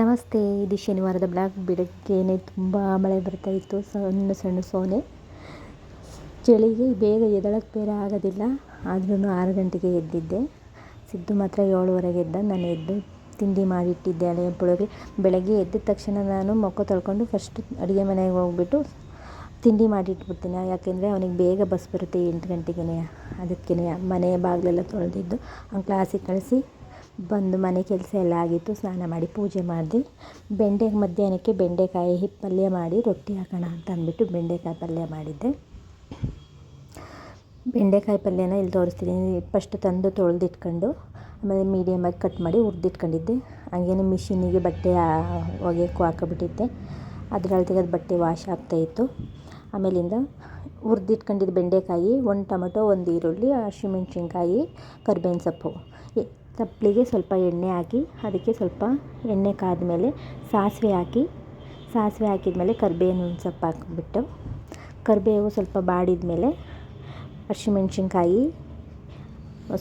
ನಮಸ್ತೆ, ಇದು ಶನಿವಾರದ ಬ್ಲಾಕ್ ಬಿಡಕ್ಕೇನೆ ತುಂಬ ಮಳೆ ಬರ್ತಾ ಇತ್ತು. ಸಣ್ಣ ಸಣ್ಣ ಸೋನೆ. ಚಳಿಗೆ ಬೇಗ ಎದಳಕ್ಕೆ ಬೇರೆ ಆಗೋದಿಲ್ಲ. ಆದ್ರೂ ಆರು ಗಂಟೆಗೆ ಎದ್ದಿದ್ದೆ. ಸಿದ್ದು ಮಾತ್ರ ಏಳುವರೆಗೆ ಎದ್ದ. ನಾನು ಎದ್ದು ತಿಂಡಿ ಮಾಡಿಟ್ಟಿದ್ದೆ ಹಳೆಯ ಪುಳಿಯೋಗರೆ. ಬೆಳಗ್ಗೆ ಎದ್ದ ತಕ್ಷಣ ನಾನು ಮೊಕ್ಕ ತೊಳ್ಕೊಂಡು ಫಸ್ಟ್ ಅಡುಗೆ ಮನೆಗೆ ಹೋಗ್ಬಿಟ್ಟು ತಿಂಡಿ ಮಾಡಿಟ್ಬಿಡ್ತೀನಿ. ಯಾಕೆಂದರೆ ಅವನಿಗೆ ಬೇಗ ಬಸ್ ಬರುತ್ತೆ ಎಂಟು ಗಂಟೆಗೆ ಅದಕ್ಕೇ ಮನೆ ಬಾಗಿಲೆಲ್ಲ ತೊಳೆದಿದ್ದು. ಅವ್ನು ಕ್ಲಾಸಿಗೆ ಕಳಿಸಿ ಬಂದು ಮನೆ ಕೆಲಸ ಎಲ್ಲ ಆಗಿತ್ತು, ಸ್ನಾನ ಮಾಡಿ ಪೂಜೆ ಮಾಡಿದೆ. ಬೆಂಡೆ ಮಧ್ಯಾಹ್ನಕ್ಕೆ ಬೆಂಡೆಕಾಯಿ ಪಲ್ಯ ಮಾಡಿ ರೊಟ್ಟಿ ಹಾಕೋಣ ಅಂತ ಅಂದ್ಬಿಟ್ಟು ಬೆಂಡೆಕಾಯಿ ಪಲ್ಯ ಮಾಡಿದ್ದೆ. ಬೆಂಡೆಕಾಯಿ ಪಲ್ಯನ ಇಲ್ಲಿ ತೋರಿಸ್ತೀನಿ. ಫಸ್ಟ್ ತಂದು ತೊಳೆದಿಟ್ಕೊಂಡು, ಆಮೇಲೆ ಮೀಡಿಯಮಾಗಿ ಕಟ್ ಮಾಡಿ ಹುರಿದಿಟ್ಕೊಂಡಿದ್ದೆ. ಹಾಗೇನೆ ಮಿಷಿನಿಗೆ ಬಟ್ಟೆ ಒಗೆಯೋಕ್ಕೂ ಹಾಕೊಬಿಟ್ಟಿದ್ದೆ. ಅದರಲ್ಲಿ ತೆಗೆದು ಬಟ್ಟೆ ವಾಶ್ ಆಗ್ತಾಯಿತ್ತು ಆಮೇಲಿಂದ ಹುರಿದಿಟ್ಕೊಂಡಿದ್ದ ಬೆಂಡೆಕಾಯಿ, ಒಂದು ಟೊಮೆಟೊ, ಒಂದು ಈರುಳ್ಳಿ ಹಸಿಮೆಣ್ಸಿನ್ಕಾಯಿ ಕರ್ಬೇವಿನ ಸೊಪ್ಪು. ತಪ್ಪಲಿಗೆ ಸ್ವಲ್ಪ ಎಣ್ಣೆ ಹಾಕಿ, ಅದಕ್ಕೆ ಸ್ವಲ್ಪ ಎಣ್ಣೆ ಕಾದ್ಮೇಲೆ ಸಾಸಿವೆ ಹಾಕಿ, ಸಾಸಿವೆ ಹಾಕಿದ್ಮೇಲೆ ಕರ್ಬೇವಿನ ಸೊಪ್ಪು ಹಾಕಿಬಿಟ್ಟು, ಕರಿಬೇವು ಸ್ವಲ್ಪ ಬಾಡಿದ ಮೇಲೆ ಹಸಿಮೆಣ್ಸಿನ್ಕಾಯಿ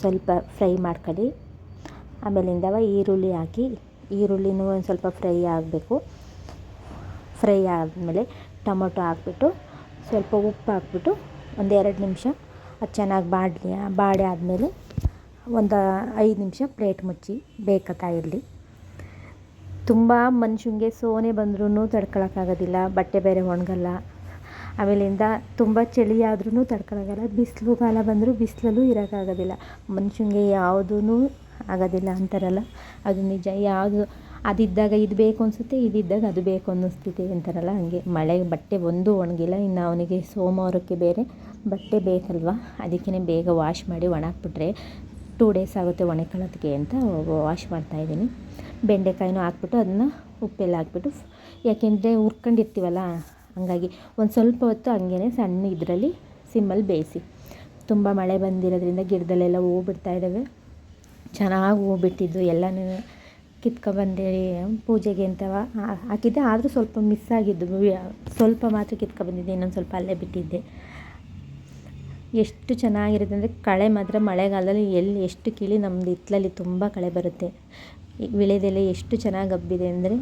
ಸ್ವಲ್ಪ ಫ್ರೈ ಮಾಡ್ಕೊಳ್ಳಿ. ಆಮೇಲಿಂದ ಈರುಳ್ಳಿ ಹಾಕಿ, ಈರುಳ್ಳಿನೂ ಒಂದು ಸ್ವಲ್ಪ ಫ್ರೈ ಆಗಬೇಕು. ಫ್ರೈ ಆದಮೇಲೆ ಟೊಮೊಟೊ ಹಾಕ್ಬಿಟ್ಟು ಸ್ವಲ್ಪ ಉಪ್ಪು ಹಾಕ್ಬಿಟ್ಟು ಎರಡು ನಿಮಿಷ ಅದು ಚೆನ್ನಾಗಿ ಬಾಡಲಿ ಬಾಡಿ ಆದಮೇಲೆ ಒಂದು ಐದು ನಿಮಿಷ ಪ್ಲೇಟ್ ಮುಚ್ಚಿ ಬೇಕತ್ತಾ ಇರಲಿ ತುಂಬ ಮನುಷ್ಯಂಗೆ ಸೋನೆ ಬಂದ್ರೂ ತಡ್ಕೊಳಕ್ಕಾಗೋದಿಲ್ಲ, ಬಟ್ಟೆ ಬೇರೆ ಒಣಗಲ್ಲ. ಆಮೇಲಿಂದ ತುಂಬ ಚಳಿ ಆದ್ರೂ ತಡ್ಕೊಳಕ್ಕಾಗಲ್ಲ, ಬಿಸಿಲು ಕಾಲ ಬಂದರೂ ಬಿಸಿಲಲ್ಲೂ ಇರೋಕ್ಕಾಗೋದಿಲ್ಲ. ಮನುಷ್ಯಂಗೆ ಯಾವುದೂ ಆಗೋದಿಲ್ಲ ಅಂತಾರಲ್ಲ, ಅದು ನಿಜ. ಯಾವುದು ಅದಿದ್ದಾಗ ಇದು ಬೇಕು ಅನಿಸುತ್ತೆ, ಇದಿದ್ದಾಗ ಅದು ಬೇಕು ಅನ್ನಿಸ್ತಿದೆ ಅಂತಾರಲ್ಲ, ಹಾಗೆ. ಮಳೆ, ಬಟ್ಟೆ ಒಂದು ಒಣಗಿಲ್ಲ, ಇನ್ನು ಅವನಿಗೆ ಸೋಮವಾರಕ್ಕೆ ಬೇರೆ ಬಟ್ಟೆ ಬೇಕಲ್ವ? ಅದಕ್ಕೇ ಬೇಗ ವಾಶ್ ಮಾಡಿ ಒಣಾಕ್ಬಿಟ್ರೆ ಟೂ ಡೇಸ್ ಆಗುತ್ತೆ ಒಣಕೊಳ್ಳೋದಕ್ಕೆ ಅಂತ ವಾಶ್ ಮಾಡ್ತಾಯಿದ್ದೀನಿ ಬೆಂಡೆಕಾಯಿನೂ ಹಾಕ್ಬಿಟ್ಟು ಅದನ್ನು ಉಪ್ಪೆಲ್ಲ ಹಾಕ್ಬಿಟ್ಟು ಯಾಕೆಂದರೆ ಹುರ್ಕೊಂಡಿರ್ತೀವಲ್ಲ, ಹಂಗಾಗಿ ಒಂದು ಸ್ವಲ್ಪ ಹೊತ್ತು ಹಂಗೇ ಸಣ್ಣ ಇದರಲ್ಲಿ ಸಿಮ್ಮಲ್ಲಿ ಬೇಯಿಸಿ. ತುಂಬ ಮಳೆ ಬಂದಿರೋದ್ರಿಂದ ಗಿಡದಲ್ಲೆಲ್ಲ ಹೂ ಬಿಡ್ತಾ ಇದ್ದಾವೆ. ಚೆನ್ನಾಗಿ ಹೂ ಬಿಟ್ಟಿದ್ದು ಎಲ್ಲನೂ ಕಿತ್ಕೊಬಂದು ಪೂಜೆಗೆ ಅಂತ ಹಾಕಿದ್ದೆ. ಆದರೂ ಸ್ವಲ್ಪ ಮಿಸ್ ಆಗಿದ್ದು ಸ್ವಲ್ಪ ಮಾತ್ರ ಕಿತ್ಕೊಬಂದಿದ್ದೆ. ಇನ್ನೊಂದು ಸ್ವಲ್ಪ ಅಲ್ಲೇ ಬಿಟ್ಟಿದ್ದೆ. ಎಷ್ಟು ಚೆನ್ನಾಗಿರುತ್ತೆ ಅಂದರೆ, ಕಳೆ ಮಾತ್ರ ಮಳೆಗಾಲದಲ್ಲಿ ಎಲ್ಲಿ ಎಷ್ಟು ಕಿಳಿ ನಮ್ಮದು ಹಿತ್ತಲಲ್ಲಿ ತುಂಬ ಕಳೆ ಬರುತ್ತೆ. ವಿಳೆದೆಲೆ ಎಷ್ಟು ಚೆನ್ನಾಗಿ ಹಬ್ಬಿದೆ ಅಂದರೆ,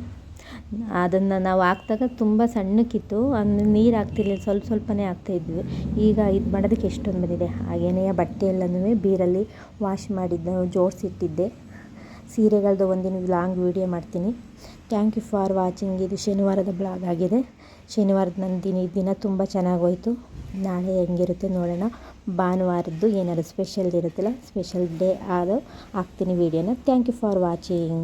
ಅದನ್ನು ನಾವು ಹಾಕ್ದಾಗ ತುಂಬ ಸಣ್ಣಕ್ಕಿತ್ತು. ಅಂದರೆ ನೀರು ಹಾಕ್ತಿರ್ಲಿಲ್ಲ, ಸ್ವಲ್ಪ ಸ್ವಲ್ಪನೇ ಹಾಕ್ತಾಯಿದ್ವಿ ಈಗ ಇದು ಮಾಡೋದಕ್ಕೆ ಎಷ್ಟೊಂದು ಬಂದಿದೆ. ಹಾಗೆಯೇ ಬಟ್ಟೆ ಎಲ್ಲನೂ ಬೀರಲ್ಲಿ ವಾಶ್ ಮಾಡಿದ್ದು ಜೋಡಿಸಿಟ್ಟಿದ್ದೆ. ಸೀರೆಗಳದ್ದು ಒಂದಿನ ಲಾಂಗ್ ವೀಡಿಯೋ ಮಾಡ್ತೀನಿ. ಥ್ಯಾಂಕ್ ಯು ಫಾರ್ ವಾಚಿಂಗ್ ಇದು ಶನಿವಾರದ ಬ್ಲಾಗ್ ಆಗಿದೆ. ಶನಿವಾರದ ನನ್ನ ದಿನ ದಿನ ತುಂಬ ಹೋಯಿತು ನಾಳೆ ಹೆಂಗಿರುತ್ತೆ ನೋಡೋಣ. ಭಾನುವಾರದ್ದು ಏನಾದರೂ ಸ್ಪೆಷಲ್ ಇರುತ್ತಲ್ಲ ಸ್ಪೆಷಲ್ ಡೇ ಆದ ಹಾಕ್ತೀನಿ ವೀಡಿಯೋನ ಥ್ಯಾಂಕ್ ಯು ಫಾರ್ ವಾಚಿಂಗ್